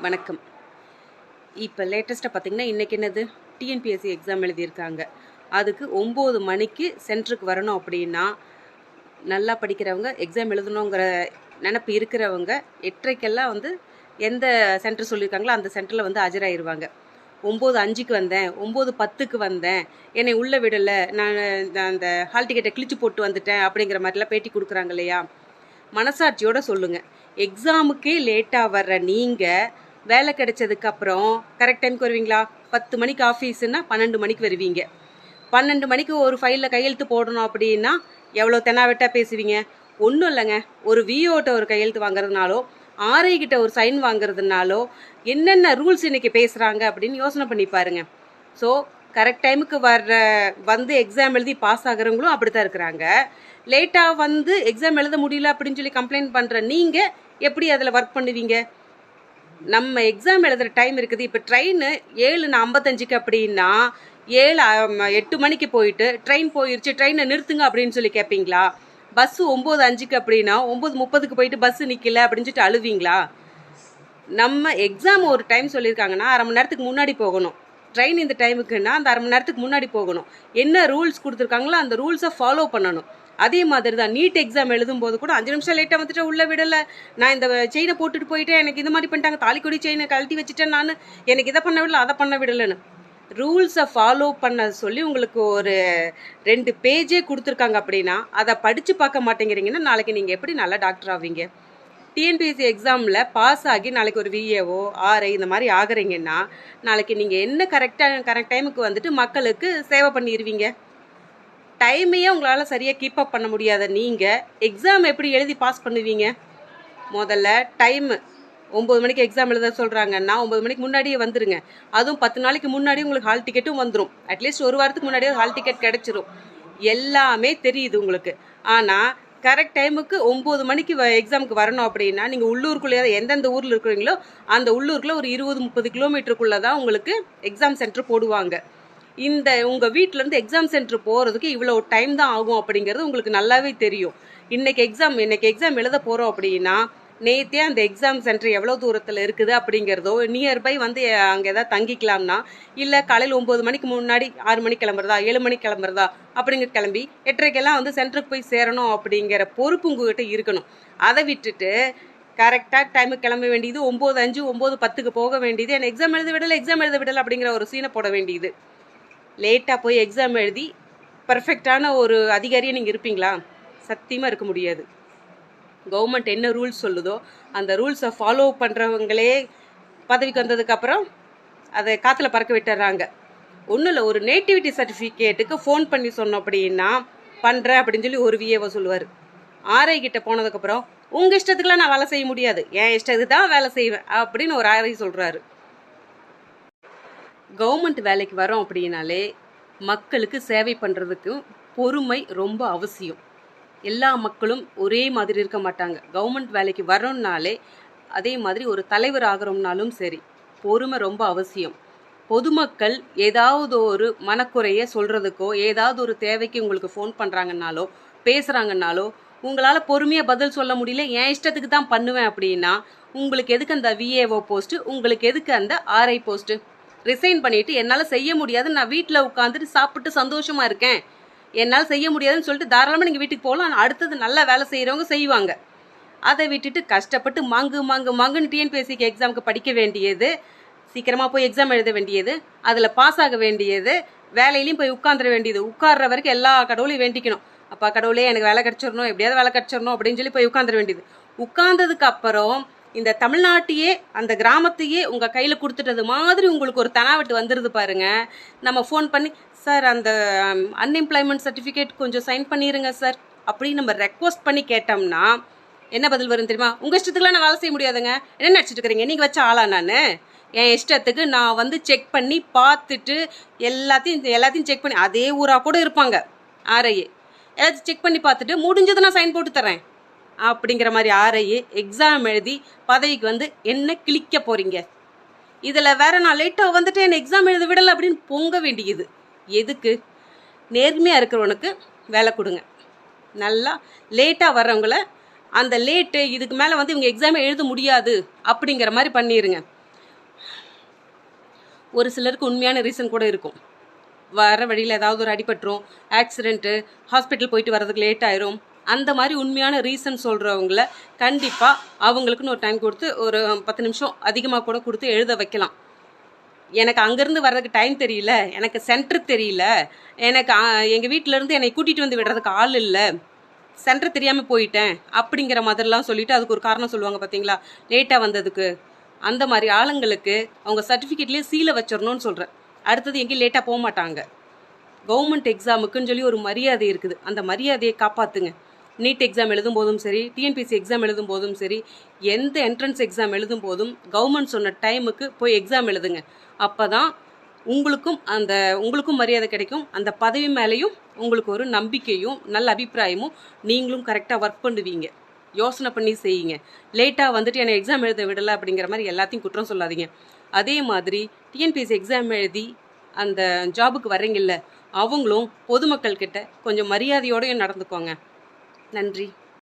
வணக்கம். இப்போ லேட்டஸ்ட்டாக பார்த்தீங்கன்னா இன்றைக்கி என்னது? டிஎன்பிஎஸ்சி எக்ஸாம் எழுதியிருக்காங்க. அதுக்கு ஒம்பது மணிக்கு சென்டருக்கு வரணும் அப்படின்னா நல்லா படிக்கிறவங்க எக்ஸாம் எழுதணுங்கிற நினப்பு இருக்கிறவங்க எட்டரைக்கெல்லாம் வந்து எந்த சென்டர் சொல்லியிருக்காங்களோ அந்த சென்டரில் வந்து ஆஜராகிடுவாங்க ஒம்பது அஞ்சுக்கு வந்தேன் ஒம்பது பத்துக்கு வந்தேன் என்னை உள்ளே விடலை நான் இந்த- அந்த ஹால் டிக்கெட்டை கிழிச்சு போட்டு வந்துட்டேன் அப்படிங்கிற மாதிரிலாம் பேட்டி கொடுக்குறாங்க இல்லையா? மனசாட்சியோட சொல்லுங்கள் எக்ஸாமுக்கே லேட்டாக வர்ற நீங்கள் வேலை கிடைச்சதுக்கு அப்புறம் கரெக்ட் டைம்க்கு வருவீங்களா? பத்து மணிக்கு ஆஃபீஸுன்னா பன்னெண்டு மணிக்கு வருவீங்க. பன்னெண்டு மணிக்கு ஒரு ஃபைலில் கையெழுத்து போடணும் அப்படின்னா எவ்வளோ தெனாவெட்டா பேசுவீங்க? ஒன்றும் இல்லைங்க. ஒரு விஓட்ட ஒரு கையெழுத்து வாங்குறதுனாலோ ஆர்ஐ கிட்ட ஒரு சைன் வாங்குறதுனாலோ என்னென்ன ரூல்ஸ் இன்னைக்கு பேசுகிறாங்க அப்படின்னு யோசனை பண்ணி பாருங்க. ஸோ கரெக்ட் டைமுக்கு வர்ற வந்து எக்ஸாம் எழுதி பாஸ் ஆகுறவங்களும் அப்படி தான் இருக்கிறாங்க லேட்டாக வந்து எக்ஸாம் எழுத முடியல அப்படின்னு சொல்லி கம்ப்ளைண்ட் பண்ணுற நீங்கள் எப்படி அதில் ஒர்க் பண்ணுவீங்க? நம்ம எக்ஸாம் எழுதுகிற டைம் இருக்குது. இப்போ ட்ரெயின் ஏழு ஐம்பத்தஞ்சுக்கு அப்படின்னா ஏழு எட்டு மணிக்கு போயிட்டு ட்ரெயின் போயிடுச்சு ட்ரெயினை நிறுத்துங்க அப்படின்னு சொல்லி கேட்பீங்களா பஸ்ஸு ஒம்பது அஞ்சுக்கு அப்படின்னா ஒம்பது முப்பதுக்கு போயிட்டு பஸ்ஸு நிற்கல அப்படின்னு சொல்லிட்டு அழுவீங்களா? நம்ம எக்ஸாம் ஒரு டைம் சொல்லியிருக்காங்கன்னா அரை மணி நேரத்துக்கு முன்னாடி போகணும். ட்ரெயின் இந்த டைமுக்குன்னா அந்த அரை மணி நேரத்துக்கு முன்னாடி போகணும். என்ன ரூல்ஸ் கொடுத்துருக்காங்களோ அந்த ரூல்ஸை ஃபாலோ பண்ணணும். அதே மாதிரி தான் நீட் எக்ஸாம் எழுதும்போது கூட அஞ்சு நிமிஷம் லேட்டாக வந்துட்டு உள்ளே விடலை. நான் இந்த செயினை போட்டுட்டு போயிட்டேன் எனக்கு இந்த மாதிரி பண்ணிட்டாங்க தாலிக்கொடி செயினை கழட்டி வச்சுட்டேன் நான். எனக்கு இதை பண்ண விடல அதை பண்ண விடலைன்னு. ரூல்ஸை ஃபாலோ பண்ண சொல்லி உங்களுக்கு ஒரு ரெண்டு பேஜே கொடுத்துருக்காங்க அப்படின்னா அதை படித்து பார்க்க மாட்டேங்கிறீங்கன்னா நாளைக்கு நீங்கள் எப்படி நல்லா டாக்டர் ஆவீங்க? டிஎன்பிஎஸ்சி எக்ஸாமில் பாஸ் ஆகி நாளைக்கு ஒரு விஏஓ ஆர்ஐ இந்த மாதிரி ஆகுறீங்கன்னா நாளைக்கு நீங்கள் என்ன கரெக்டாக கரெக்ட் டைமுக்கு வந்துட்டு மக்களுக்கு சேவை பண்ணிடுவீங்க டைமையே உங்களால் சரியாக கீப் அப் பண்ண முடியாத நீங்கள் எக்ஸாம் எப்படி எழுதி பாஸ் பண்ணுவீங்க? முதல்ல டைமு ஒம்பது மணிக்கு எக்ஸாம் எழுத சொல்கிறாங்கன்னா ஒம்பது மணிக்கு முன்னாடியே வந்துருங்க. அதுவும் பத்து நாளைக்கு முன்னாடி உங்களுக்கு ஹால் டிக்கெட்டும் வந்துடும் அட்லீஸ்ட் ஒரு வாரத்துக்கு முன்னாடியே ஹால் டிக்கெட் கிடச்சிரும். எல்லாமே தெரியுது உங்களுக்கு. ஆனால் கரெக்ட் டைமுக்கு ஒம்பது மணிக்கு எக்ஸாமுக்கு வரணும் அப்படின்னா நீங்கள் உள்ளூருக்குள்ளே எந்தெந்த ஊரில் இருக்கிறீங்களோ அந்த உள்ளூருக்குள்ளே ஒரு இருபது முப்பது கிலோமீட்டருக்குள்ளே தான் உங்களுக்கு எக்ஸாம் சென்டர் போடுவாங்க. இந்த உங்கள் வீட்டிலேருந்து எக்ஸாம் சென்டர் போகிறதுக்கு இவ்வளோ டைம் தான் ஆகும் அப்படிங்கிறது உங்களுக்கு நல்லாவே தெரியும். இன்றைக்கி எக்ஸாம் இன்னைக்கு எக்ஸாம் எழுத போகிறோம் அப்படின்னா நேத்தே அந்த எக்ஸாம் சென்டர் எவ்வளோ தூரத்தில் இருக்குது அப்படிங்கிறதோ நியர்பை வந்து அங்கே எதாவது தங்கிக்கலாம்னா இல்லை காலையில் ஒம்பது மணிக்கு முன்னாடி ஆறு மணிக்கு கிளம்புறதா ஏழு மணிக்கு கிளம்புறதா அப்படிங்கிற கிளம்பி எட்டரைக்கெல்லாம் வந்து சென்டருக்கு போய் சேரணும் அப்படிங்கிற பொறுப்பு உங்ககிட்ட இருக்கணும். அதை விட்டுட்டு கரெக்டாக டைமுக்கு கிளம்ப வேண்டியது ஒம்பது அஞ்சு ஒம்பது பத்துக்கு போக வேண்டியது. எனக்கு எக்ஸாம் எழுத விடலை எக்ஸாம் எழுத விடலை அப்படிங்கிற ஒரு சீனை போட வேண்டியது. லேட்டாக போய் எக்ஸாம் எழுதி பர்ஃபெக்டான ஒரு அதிகாரியாக நீங்கள் இருப்பீங்களா? சத்தியமாக இருக்க முடியாது. கவர்மெண்ட் என்ன ரூல்ஸ் சொல்லுதோ அந்த ரூல்ஸை ஃபாலோ பண்ணுறவங்களே பதவிக்கு வந்ததுக்கப்புறம் அதை காற்றுல பறக்க விட்டுறாங்க. ஒன்றும் இல்லை ஒரு நேட்டிவிட்டி சர்டிஃபிகேட்டுக்கு ஃபோன் பண்ணி சொன்னோம் அப்படின்னா பண்ணுறேன் அப்படின்னு சொல்லி ஒரு விஏவை சொல்லுவார். ஆர்ஐ கிட்ட போனதுக்கப்புறம் உங்கள் இஷ்டத்துக்குலாம் நான் வேலை செய்ய முடியாது. என் இஷ்டத்துக்கு தான் வேலை செய்வேன் அப்படின்னு ஒரு ஆர்ஐ சொல்கிறாரு கவர்மெண்ட் வேலைக்கு வரோம் அப்படின்னாலே மக்களுக்கு சேவை பண்ணுறதுக்கும் பொறுமை ரொம்ப அவசியம். எல்லா மக்களும் ஒரே மாதிரி இருக்க மாட்டாங்க. கவர்மெண்ட் வேலைக்கு வரோம்னாலே அதே மாதிரி ஒரு தலைவர் ஆகிறோம்னாலும் சரி பொறுமை ரொம்ப அவசியம். பொதுமக்கள் ஏதாவது ஒரு மனக்குறைய சொல்கிறதுக்கோ ஏதாவது ஒரு தேவைக்கு உங்களுக்கு ஃபோன் பண்ணுறாங்கன்னாலோ பேசுகிறாங்கன்னாலோ உங்களால் பொறுமையாக பதில் சொல்ல முடியல என் இஷ்டத்துக்கு தான் பண்ணுவேன் அப்படின்னா உங்களுக்கு எதுக்கு அந்த விஏஓ போஸ்ட்டு உங்களுக்கு எதுக்கு அந்த ஆர்ஐ போஸ்ட்டு ரிசைன் பண்ணிட்டு என்னால் செய்ய முடியாது நான் வீட்டில் உட்காந்துட்டு சாப்பிட்டு சந்தோஷமாக இருக்கேன். என்னால் செய்ய முடியாதுன்னு சொல்லிட்டு தாராளமாக நீங்கள் வீட்டுக்கு போகலாம். அடுத்தது நல்லா வேலை செய்கிறவங்க செய்வாங்க. அதை விட்டுட்டு கஷ்டப்பட்டு மாங்கு மாங்கு மாங்குன்னு டிஎன்பிஎஸ்சிக்கு எக்ஸாமுக்கு படிக்க வேண்டியது சீக்கிரமாக போய் எக்ஸாம் எழுத வேண்டியது அதில் பாஸ் ஆக வேண்டியது வேலையிலையும் போய் உட்காந்துட வேண்டியது உட்கார்ற வரைக்கும் எல்லா கடவுளையும் வேண்டிக்கணும். அப்பா கடவுளே எனக்கு வேலை கிடச்சிடணும் எப்படியாவது வேலை கிடச்சிடணும் அப்படின்னு சொல்லி போய் உட்காந்துட வேண்டியது. உட்கார்ந்ததுக்கு அப்புறம் இந்த தமிழ்நாட்டையே அந்த கிராமத்தையே உங்கள் கையில் கொடுத்துட்டது மாதிரி உங்களுக்கு ஒரு தனாவட்டு வந்துடுது பாருங்க. நம்ம ஃபோன் பண்ணி சார் அந்த um, அன்எம்ப்ளாய்மெண்ட் சர்டிஃபிகேட் கொஞ்சம் சைன் பண்ணிடுங்க சார் அப்படின்னு நம்ம ரெக்வஸ்ட் பண்ணி கேட்டோம்னா என்ன பதில் வரும் தெரியுமா? உங்கள் இஷ்டத்துக்குலாம் நான் வேலை செய்ய முடியாதுங்க. என்ன நினச்சிட்டு இருக்கிறீங்க? நீங்கள் வச்ச ஆளா நான்? என் இஷ்டத்துக்கு நான் வந்து செக் பண்ணி பார்த்துட்டு எல்லாத்தையும் எல்லாத்தையும் செக் பண்ணி அதே ஊராக கூட இருப்பாங்க ஆரையே எல்லாத்தையும் செக் பண்ணி பார்த்துட்டு முடிஞ்சது நான் சைன் போட்டு தரேன். அப்படிங்கிற மாதிரி ஆர்ஐஏ எக்ஸாம் எழுதி பதவிக்கு வந்து என்ன கிளிக்க போகிறீங்க இதில் வேற நான் லேட்டாக வந்துட்டு என்ன எக்ஸாம் எழுத விடலை அப்படின்னு பொங்க வேண்டியது. எதுக்கு? நேர்மையாக இருக்கிறவனுக்கு வேலை கொடுங்க. நல்லா லேட்டாக வர்றவங்கள அந்த லேட்டு இதுக்கு மேலே வந்து இவங்க எக்ஸாமே எழுத முடியாது அப்படிங்கிற மாதிரி பண்ணிடுங்க ஒரு சிலருக்கு உண்மையான ரீசன் கூட இருக்கும். வர வழியில் ஏதாவது ஒரு அடிபட்டுரும் ஆக்சிடென்ட்டு ஹாஸ்பிட்டல் போயிட்டு வர்றதுக்கு லேட் ஆயிரும். அந்த மாதிரி உண்மையான ரீசன் சொல்கிறவங்கள கண்டிப்பாக அவங்களுக்குன்னு ஒரு டைம் கொடுத்து ஒரு பத்து நிமிஷம் அதிகமாக கூட கொடுத்து எழுத வைக்கலாம். எனக்கு அங்கேருந்து வர்றதுக்கு டைம் தெரியல எனக்கு சென்டர் தெரியல எனக்கு எங்கள் வீட்டிலேருந்து என்னை கூட்டிகிட்டு வந்து விடுறதுக்கு ஆள் இல்லை சென்டர் தெரியாமல் போயிட்டேன் அப்படிங்கிற மாதிரிலாம் சொல்லிவிட்டு அதுக்கு ஒரு காரணம் சொல்லுவாங்க பார்த்தீங்களா லேட்டாக வந்ததுக்கு. அந்த மாதிரி ஆளுங்களுக்கு அவங்க சர்டிஃபிகேட்லேயே சீலை வச்சிடணும்னு சொல்கிறேன் அடுத்தது எங்கேயும் லேட்டாக போக மாட்டாங்க. கவர்மெண்ட் எக்ஸாமுக்குன்னு சொல்லி ஒரு மரியாதை இருக்குது. அந்த மரியாதையை காப்பாற்றுங்க நீட் எக்ஸாம் எழுதும் போதும் சரி டிஎன்பிசி எக்ஸாம் எழுதும் போதும் சரி எந்த என்ட்ரன்ஸ் எக்ஸாம் எழுதும் போதும் கவர்மெண்ட் சொன்ன டைமுக்கு போய் எக்ஸாம் எழுதுங்க. அப்போ தான் உங்களுக்கும் அந்த உங்களுக்கும் மரியாதை கிடைக்கும். அந்த பதவி மேலேயும் உங்களுக்கு ஒரு நம்பிக்கையும் நல்ல அபிப்பிராயமும் நீங்களும் கரெக்டாக ஒர்க் பண்ணுவீங்க. யோசனை பண்ணி செய்யுங்க. லேட்டாக வந்துட்டு என்னை எக்ஸாம் எழுத விடலை அப்படிங்கிற மாதிரி எல்லாத்தையும் குற்றம் சொல்லாதீங்க. அதே மாதிரி டிஎன்பிஎஸ்சி எக்ஸாம் எழுதி அந்த ஜாபுக்கு வரீங்கல்ல அவங்களும் பொதுமக்கள்கிட்ட கொஞ்சம் மரியாதையோடையும் நடந்துக்கோங்க. நன்றி.